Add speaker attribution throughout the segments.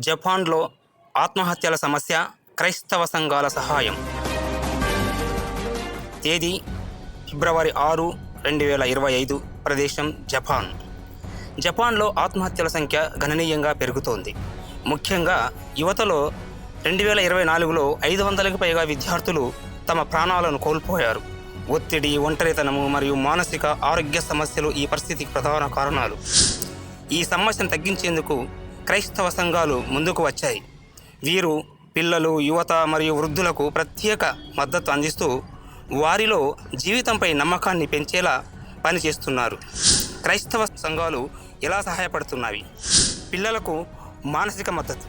Speaker 1: జపాన్లో ఆత్మహత్యల సమస్య క్రైస్తవ సంఘాల సహాయం. తేదీ ఫిబ్రవరి ఆరు రెండు వేల ఇరవై ఐదు ప్రదేశం జపాన్. జపాన్లో ఆత్మహత్యల సంఖ్య గణనీయంగా పెరుగుతోంది. ముఖ్యంగా యువతలో రెండు వేల ఇరవై నాలుగులో ఐదు వందలకు పైగా విద్యార్థులు తమ ప్రాణాలను కోల్పోయారు. ఒత్తిడి ఒంటరితనము మరియు మానసిక ఆరోగ్య సమస్యలు ఈ పరిస్థితికి ప్రధాన కారణాలు. ఈ సమస్యను తగ్గించేందుకు క్రైస్తవ సంఘాలు ముందుకు వచ్చాయి. వీరు పిల్లలు యువత మరియు వృద్ధులకు ప్రత్యేక మద్దతు అందిస్తూ వారిలో జీవితంపై నమ్మకాన్ని పెంచేలా పనిచేస్తున్నారు. క్రైస్తవ సంఘాలు ఎలా సహాయపడుతున్నాయి? పిల్లలకు మానసిక మద్దతు.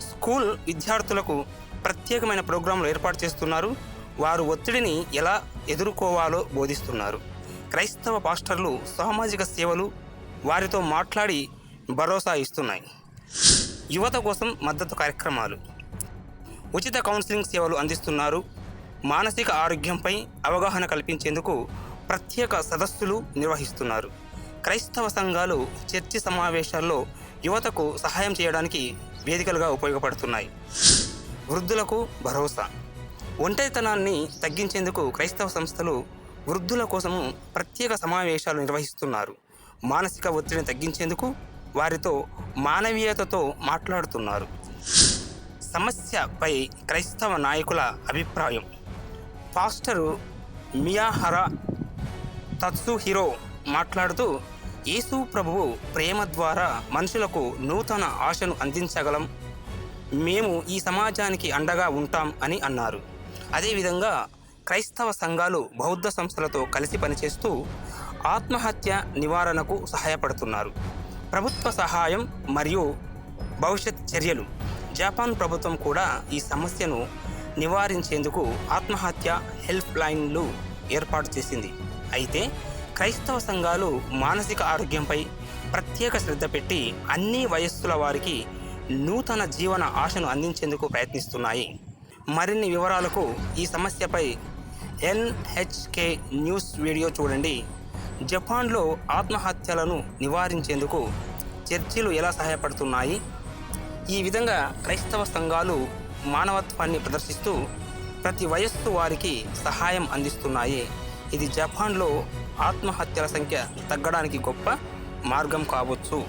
Speaker 1: స్కూల్ విద్యార్థులకు ప్రత్యేకమైన ప్రోగ్రాంలు ఏర్పాటు చేస్తున్నారు. వారు ఒత్తిడిని ఎలా ఎదుర్కోవాలో బోధిస్తున్నారు. క్రైస్తవ పాస్టర్లు సామాజిక సేవలు వారితో మాట్లాడి భరోసా ఇస్తున్నాయి. యువత కోసం మద్దతు కార్యక్రమాలు. ఉచిత కౌన్సిలింగ్ సేవలు అందిస్తున్నారు. మానసిక ఆరోగ్యంపై అవగాహన కల్పించేందుకు ప్రత్యేక సదస్సులు నిర్వహిస్తున్నారు. క్రైస్తవ సంఘాలు చర్చి సమావేశాల్లో యువతకు సహాయం చేయడానికి వేదికలుగా ఉపయోగపడుతున్నాయి. వృద్ధులకు భరోసా. ఒంటరితనాన్ని తగ్గించేందుకు క్రైస్తవ సంస్థలు వృద్ధుల కోసము ప్రత్యేక సమావేశాలు నిర్వహిస్తున్నారు. మానసిక ఒత్తిడిని తగ్గించేందుకు వారితో మానవీయతతో మాట్లాడుతున్నారు. సమస్యపై క్రైస్తవ నాయకుల అభిప్రాయం. పాస్టరు మియాహరా తత్సుహిరో మాట్లాడుతూ యేసు ప్రభువు ప్రేమ ద్వారా మనుషులకు నూతన ఆశను అందించగలం. మేము ఈ సమాజానికి అండగా ఉంటాం అని అన్నారు. అదేవిధంగా క్రైస్తవ సంఘాలు బౌద్ధ సంస్థలతో కలిసి పనిచేస్తూ ఆత్మహత్య నివారణకు సహాయపడుతున్నారు. ప్రభుత్వ సహాయం మరియు భవిష్యత్ చర్యలు. జపాన్ ప్రభుత్వం కూడా ఈ సమస్యను నివారించేందుకు ఆత్మహత్య హెల్ప్ లైన్లు ఏర్పాటు చేసింది. అయితే క్రైస్తవ సంఘాలు మానసిక ఆరోగ్యంపై ప్రత్యేక శ్రద్ధ పెట్టి అన్ని వయస్సుల వారికి నూతన జీవన ఆశను అందించేందుకు ప్రయత్నిస్తున్నాయి. మరిన్ని వివరాలకు ఈ సమస్యపై ఎన్హెచ్కే న్యూస్ వీడియో చూడండి. జపాన్లో ఆత్మహత్యలను నివారించేందుకు చర్చిలు ఎలా సహాయపడుతున్నాయి? ఈ విధంగా క్రైస్తవ సంఘాలు మానవత్వాన్ని ప్రదర్శిస్తూ ప్రతి వయస్సు వారికి సహాయం అందిస్తున్నాయి. ఇది జపాన్లో ఆత్మహత్యల సంఖ్య తగ్గడానికి గొప్ప మార్గం కావచ్చు.